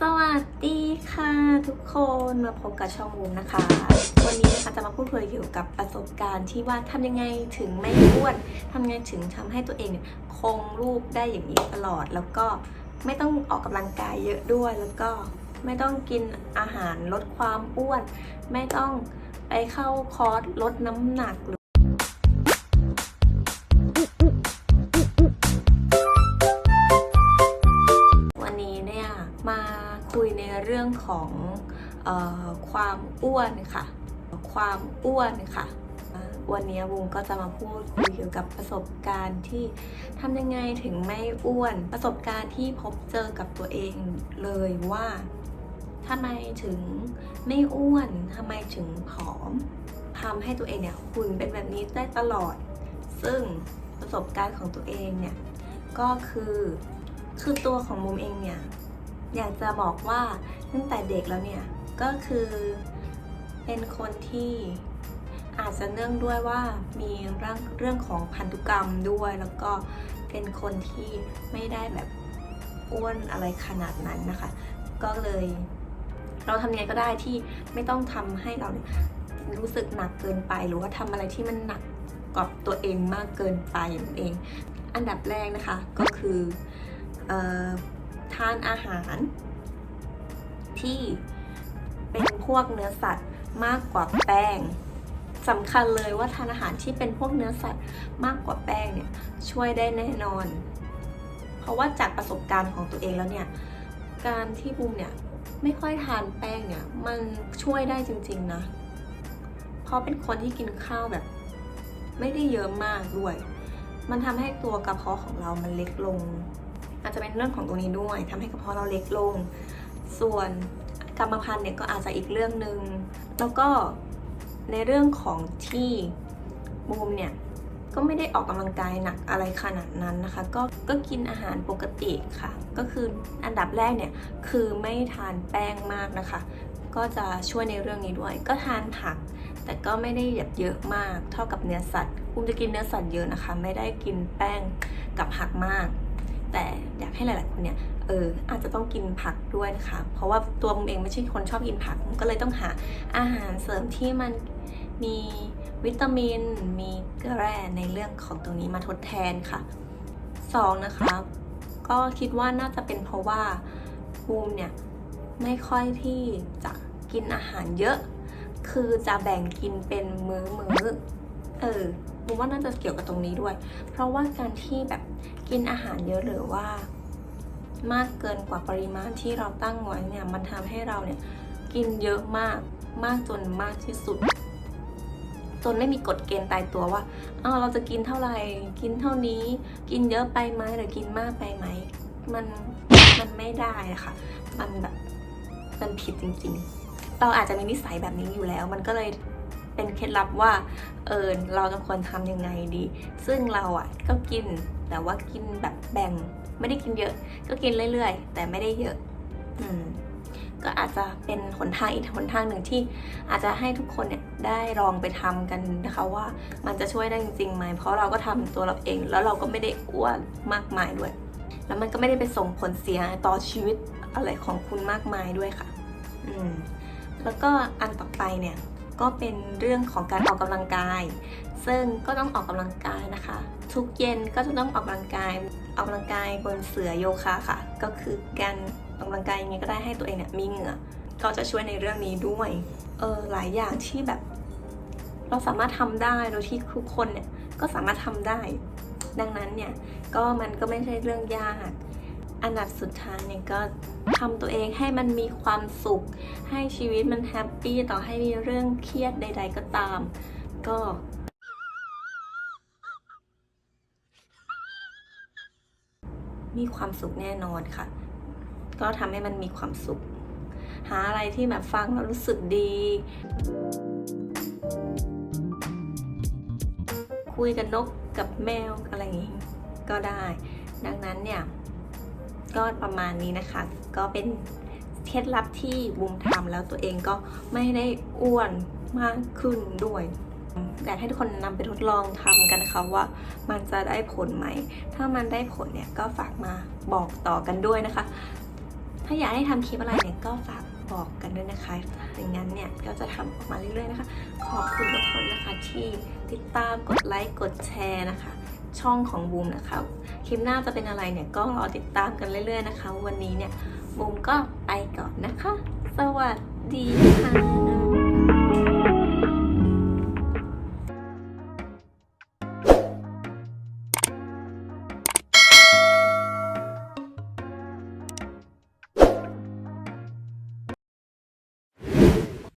สวัสดีค่ะทุกคนมาพบกับช่องมูมนะคะ วันนี้นะคะจะมาพูดคุยเกี่ยวกับประสบการณ์ที่ว่าทำยังไงถึงไม่อ้วนทำยังไงถึงทำให้ตัวเองเนี่ยคงรูปได้อย่างนี้ตลอด แล้วก็ไม่ต้องออกกำลังกายเยอะด้วยแล้วก็ไม่ต้องกินอาหารลดความอ้วน ไม่ต้องไปเข้าคอร์สลดน้ำหนักหรื รื่องของออความอ้วนค่ะ ความอ้วนค่ะ วันนี้วุงก็จะมาพูดคุยเกี่ยวกับประสบการณ์ที่ทำยังไงถึงไม่อ้วน ประสบการณ์ที่พบเจอกับตัวเองเลยว่าทำไมถึงไม่อ้วนทำไมถึงผอมทำให้ตัวเองเนี่ยหุ่นเป็นแบบนี้ได้ตลอด ซึ่งประสบการณ์ของตัวเองเนี่ยก็คือคือตัวของมุมเองเนี่ย อยากจะบอกว่าตั้งแต่เด็กแล้วเนี่ย ก็คือเป็นคนที่อาจจะเนื่องด้วยว่ามีเรื่องเรื่องของพันธุกรรมด้วย แล้วก็เป็นคนที่ไม่ได้แบบอ้วนอะไรขนาดนั้นนะคะ ก็เลย เราทำยังไงก็ได้ที่ไม่ต้องทำให้เรารู้สึกหนักเกินไป หรือว่าทำอะไรที่มันหนักกับตัวเองมากเกินไปนั่นเอง อันดับแรกนะคะก็คือเอ่อ ทานอาหาร ที่เป็นพวกเนื้อสัตว์มากกว่าแป้งสำคัญเลยว่าทานอาหารที่เป็นพวกเนื้อสัตว์มากกว่าแป้งเนี่ยช่วยได้แน่นอน เพราะว่าจากประสบการณ์ของตัวเองแล้วเนี่ยการที่บูมเนี่ยไม่ค่อยทานแป้งเนี่ยมันช่วยได้จริง ๆนะ เพราะเป็นคนที่กินข้าวแบบ ไม่ได้เยอะมากด้วย มันทำให้ตัวกระเพาะของเรามันเล็กลง อาจจะเป็นเรื่องของตรงนี้ด้วยทำให้กระเพาะเราเล็กลง ส่วนกรรมพันธุ์เนี่ยก็อาจจะอีกเรื่องหนึ่งแล้วก็ในเรื่องของที่บูมเนี่ยก็ไม่ได้ออกกำลังกายหนักอะไรขนาดนั้นนะคะ ก็ก็กินอาหารปกติค่ะ ก็คืออันดับแรกเนี่ยคือไม่ทานแป้งมากนะคะ ก็จะช่วยในเรื่องนี้ด้วย ก็ทานผัก แต่ก็ไม่ได้แบบเยอะมาก เท่ากับเนื้อสัตว์บูมจะกินเนื้อสัตว์เยอะนะคะ ไม่ได้กินแป้งกับผักมาก แต่อยากให้หลายๆคนเนี่ยเอออาจจะต้องกินผักด้วยนะคะ เพราะว่าตัวผมเองไม่ใช่คนชอบกินผักก็เลยต้องหาอาหารเสริมที่มันมีวิตามิน มีเกลือแร่ในเรื่องของตรงนี้มาทดแทนค่ะสองนะคะ ก็คิดว่าน่าจะเป็นเพราะว่าบูมเนี่ยไม่ค่อยที่จะกินอาหารเยอะ คือจะแบ่งกินเป็นมื้อมือ้อเออบูมว่าน่าจะเกี่ยวกับตรงนี้ด้วย เพราะว่าการที่แบบ กินอาหารเยอะหรือว่ามากเกินกว่าปริมาณที่เราตั้งไว้เนี่ยมันทำให้เราเนี่ยกินเยอะมากมากจนมากที่สุด จนไม่มีกฎเกณฑ์ตายตัวว่าอ้าวเราจะกินเท่าไหร่กินเท่านี้ กินเยอะไปไหมหรือกินมากไปไหมมันมันไม่ได้นะคะมันแบบมันผิดจริง ๆ เราอาจจะมีนิสัยแบบนี้อยู่แล้ว มันก็เลย เป็นเคล็ดลับว่าเออเราจะควรทำยังไงดี ซึ่งเราอะก็กินแต่ว่ากินแบบแบ่ง ไม่ได้กินเยอะ ก็กินเรื่อยๆ แต่ไม่ได้เยอะ อืมก็อาจจะเป็นหนทางอีกหนทางหนึ่งที่อาจจะให้ทุกคนเนี่ยได้ลองไปทำกันนะคะว่ามันจะช่วยได้จริงๆไหมเพราะเราก็ทำตัวเราเอง แล้วเราก็ไม่ได้อ้วนมากมายด้วย แล้วมันก็ไม่ได้ไปส่งผลเสียต่อชีวิตอะไรของคุณมากมายด้วยค่ะ อืมแล้วก็อันต่อไปเนี่ย ก็เป็นเรื่องของการออกกำลังกาย ซึ่งก็ต้องออกกำลังกายนะคะ ทุกเย็นก็จะต้องออกกำลังกายออกกำลังกายบนเสือโยคะค่ะ ก็คือการออกกำลังกายยังไงก็ได้ให้ตัวเองเนี่ยมีเหงื่อ ก็จะช่วยในเรื่องนี้ด้วยเออหลายอย่างที่แบบ เราสามารถทำได้โดยที่ทุกคนเนี่ยก็สามารถทำได้ ดังนั้นเนี่ยก็มันก็ไม่ใช่เรื่องยาก อันดับสุดท้ายเนี่ยก็ทำตัวเองให้มันมีความสุข ให้ชีวิตมันแฮปปี้ต่อให้มีเรื่องเครียดใด ๆ ก็ตาม ก็มีความสุขแน่นอนค่ะ ก็ทำให้มันมีความสุข หาอะไรที่แบบฟังแล้วรู้สึกดี คุยกับนกกับแมวอะไรอย่างนี้ก็ได้ ดังนั้นเนี่ย ก็ประมาณนี้นะคะ ก็เป็นเคล็ดลับที่บุมทำแล้วตัวเองก็ไม่ได้อ้วนมากขึ้นด้วยอยากให้ทุกคนนำไปทดลองทำกันนะคะว่ามันจะได้ผลไหม ถ้ามันได้ผลเนี่ยก็ฝากมาบอกต่อกันด้วยนะคะ ถ้าอยากให้ทำคลิปอะไรเนี่ยก็ฝากบอกกันด้วยนะคะอย่างนั้นเนี่ยก็จะทำออกมาเรื่อยๆนะคะ ขอบคุณทุกคนนะคะที่ติดตามกดไลค์กดแชร์นะคะ ช่องของบูมนะคะคลิปหน้าจะเป็นอะไรเนี่ยก็รอติดตามกันเรื่อยๆนะคะ วันนี้เนี่ยบูมก็ไปก่อนนะคะ สวัสดีค่ะ